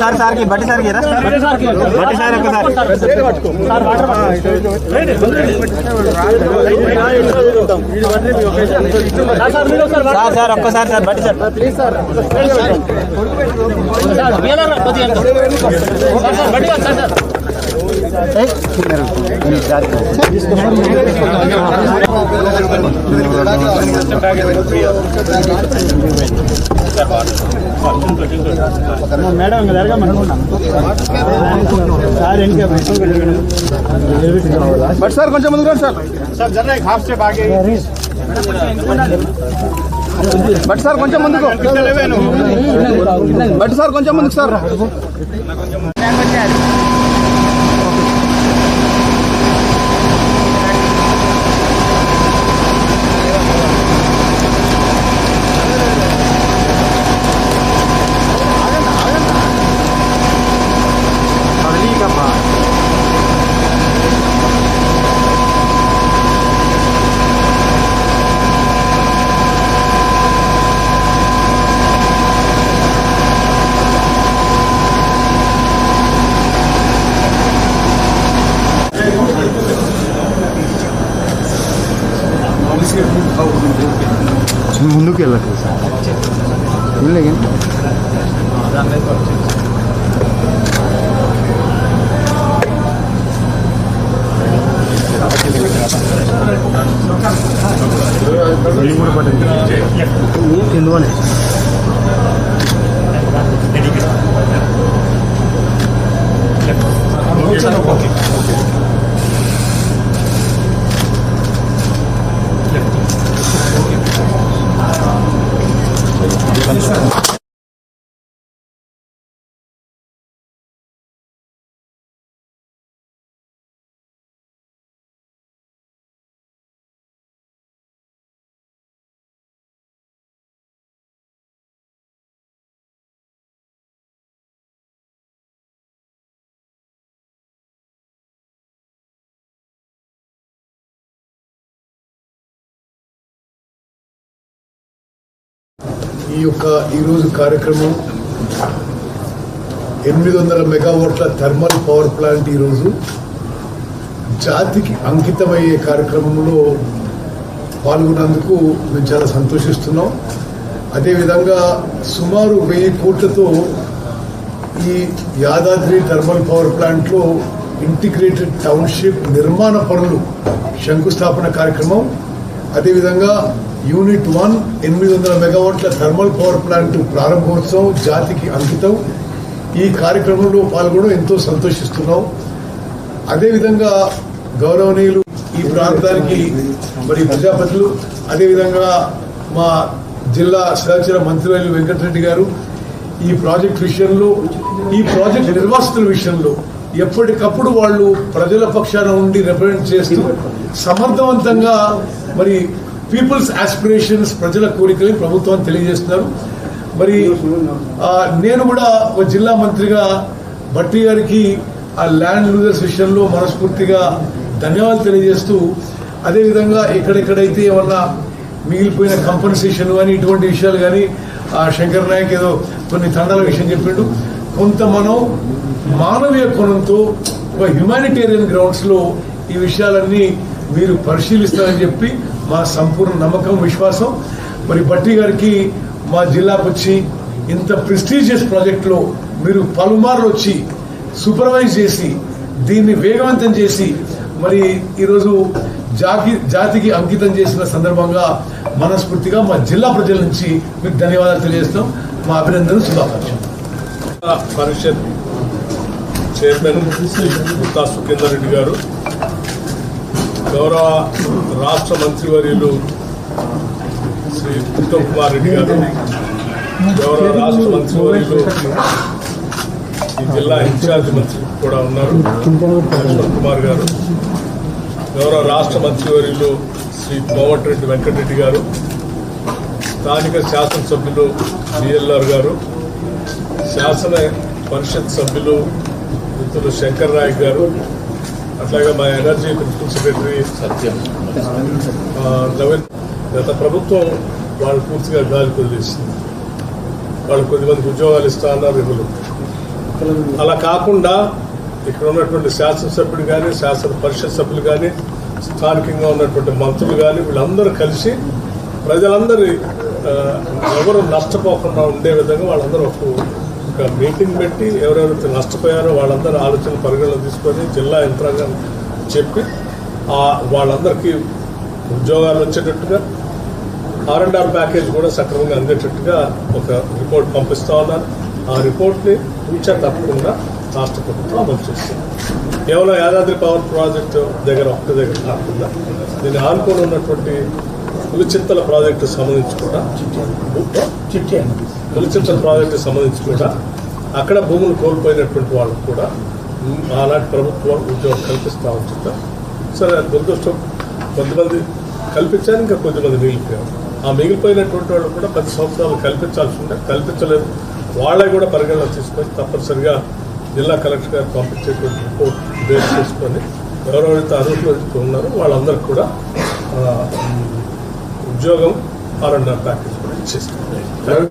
Sir సార్కి బట్టి సార్కి బట్టి సార్కి బట్టి సార్ ఒక్కసారి సార్ సార్ ఒక్కసారి సార్ బట్టి సార్ ప్లీజ్ సార్ బట్టి సార్ సార్ మేడం ఇంకా జరగమనుకున్నాం సార్ ఇంకా బట్ సార్ కొంచెం ముందుకు రండి సార్ బట్ సార్ కొంచెం ముందుకు బట్ సార్ కొంచెం ముందుకు సార్ 저는 못 느낄라 그래서 놀래긴 일부러 받은 게 인도하네 Okay. వెళ్ళే ఎందుకని ఈ యొక్క ఈరోజు కార్యక్రమం ఎనిమిది వందల మెగావాట్ల థర్మల్ పవర్ ప్లాంట్ ఈరోజు జాతికి అంకితమయ్యే కార్యక్రమంలో పాల్గొన్నందుకు మేము చాలా సంతోషిస్తున్నాం. అదేవిధంగా సుమారు వెయ్యి కోట్లతో ఈ యాదాద్రి థర్మల్ పవర్ ప్లాంట్లో ఇంటిగ్రేటెడ్ టౌన్షిప్ నిర్మాణ పనులు శంకుస్థాపన కార్యక్రమం అదేవిధంగా యూనిట్ వన్ ఎనిమిది వందల మెగావాట్ల థర్మల్ పవర్ ప్లాంట్ ప్రారంభోత్సవం జాతికి అంకితం. ఈ కార్యక్రమంలో పాల్గొనడం ఎంతో సంతోషిస్తున్నాం. అదేవిధంగా గౌరవనీయులు ఈ ప్రాంతానికి మరి ప్రజాపతులు అదేవిధంగా మా జిల్లా సహచర మంత్రివర్యులు వెంకటరెడ్డి గారు ఈ ప్రాజెక్ట్ విషయంలో ఈ ప్రాజెక్ట్ నిర్వాసితుల విషయంలో ఎప్పటికప్పుడు వాళ్ళు ప్రజల పక్షాన ఉండి రిప్రజెంట్ చేస్తూ సమర్థవంతంగా మరి పీపుల్స్ ఆస్పిరేషన్స్ ప్రజల కోరికలు ప్రభుత్వాన్ని తెలియజేస్తున్నారు. మరి నేను కూడా ఒక జిల్లా మంత్రిగా భట్టి గారికి ఆ ల్యాండ్ లూజర్స్ విషయంలో మనస్ఫూర్తిగా ధన్యవాదాలు తెలియజేస్తూ అదేవిధంగా ఎక్కడెక్కడైతే ఏమన్నా మిగిలిపోయిన కంపెన్సేషన్ కానీ ఇటువంటి విషయాలు కానీ ఆ శంకర్ నాయక్ ఏదో కొన్ని తండాల విషయం చెప్పిండు. కొంత మనం మానవీయ కోణంతో ఒక హ్యుమానిటేరియన్ గ్రౌండ్స్లో ఈ విషయాలన్నీ మీరు పరిశీలిస్తారని చెప్పి మా సంపూర్ణ నమ్మకం విశ్వాసం. మరి భట్టి గారికి మా జిల్లాకు వచ్చి ఇంత ప్రెస్టీజియస్ ప్రాజెక్ట్లో మీరు పలుమార్లు వచ్చి సూపర్వైజ్ చేసి దీన్ని వేగవంతం చేసి మరి ఈరోజు జాతి జాతికి అంకితం చేసిన సందర్భంగా మనస్ఫూర్తిగా మా జిల్లా ప్రజల నుంచి మీకు ధన్యవాదాలు తెలియజేస్తాం. మా అభినందనలు శుభాకాంక్షలు. పరిషత్ చైర్మన్ గుత్తా సుఖేందర్ రెడ్డి గారు గౌరవ రాష్ట్ర మంత్రివర్యులు శ్రీ ఉత్తమ్ కుమార్ రెడ్డి గారు గౌరవ రాష్ట్ర మంత్రివర్యులు ఈ జిల్లా ఇన్ఛార్జ్ మంత్రి కూడా ఉన్నారు లక్ష్మణ్ కుమార్ గారు గౌరవ రాష్ట్ర మంత్రివర్యులు శ్రీ కోమటిరెడ్డి వెంకటరెడ్డి గారు స్థానిక శాసనసభ్యులు బిఎల్ఆర్ గారు శాసన పరిషత్ సభ్యులు మిత్రులు శంకర్ నాయక్ గారు అట్లాగే మా energy principal secretary Satyam Naveen గత ప్రభుత్వం వాళ్ళు పూర్తిగా గాలి కుదిలిస్తుంది వాళ్ళు కొద్దిమందికి ఉద్యోగాలు ఇస్తా అన్నారు ఇవ్వలేదు. అలా కాకుండా ఇక్కడ ఉన్నటువంటి శాసనసభ్యులు కానీ శాసన పరిషత్ సభ్యులు కానీ స్థానికంగా ఉన్నటువంటి మంత్రులు కానీ వీళ్ళందరూ కలిసి ప్రజలందరి ఎవరు నష్టపోకుండా ఉండే విధంగా వాళ్ళందరూ ఒక ఒక మీటింగ్ పెట్టి ఎవరెవరైతే నష్టపోయారో వాళ్ళందరూ ఆలోచన పరిగణలో తీసుకొని జిల్లా యంత్రాంగం చెప్పి ఆ వాళ్ళందరికీ ఉద్యోగాలు వచ్చేటట్టుగా ఆర్ అండ్ ఆర్ ప్యాకేజ్ కూడా సక్రమంగా అందేటట్టుగా ఒక రిపోర్ట్ పంపిస్తా ఉన్నారు. ఆ రిపోర్ట్ని ఉంచా తప్పకుండా రాష్ట్ర ప్రభుత్వం అమలు చేస్తుంది. కేవలం యాదాద్రి పవర్ ప్రాజెక్టు దగ్గర ఒక్క దగ్గర కాకుండా దీన్ని ఆనుకొని ఉన్నటువంటి పులిచింతల ప్రాజెక్టు సంబంధించి కూడా పులిచింతల ప్రాజెక్టు సంబంధించి కూడా అక్కడ భూములు కోల్పోయినటువంటి వాళ్ళకు కూడా ఆనాటి ప్రభుత్వం ఉద్యోగం కల్పిస్తూ ఉంటుందా సరే అది దురదృష్టం. కొంతమంది కల్పించారు ఇంకా కొంతమంది మిగిలిపోయారు. ఆ మిగిలిపోయినటువంటి వాళ్ళు కూడా పది సంవత్సరాలు కల్పించాల్సి ఉంటే కల్పించలేదు. వాళ్ళే కూడా పరిగణలో తీసుకొని తప్పనిసరిగా జిల్లా కలెక్టర్ గారు పంపించేటువంటి రిపోర్ట్ బేస్ చేసుకొని ఎవరెవరైతే అర్హులు ఉన్నారో వాళ్ళందరికీ కూడా ఉద్యోగం ఆర్ అండ్ ఆర్ ప్యాకేజ్ కూడా ఇచ్చేస్తారు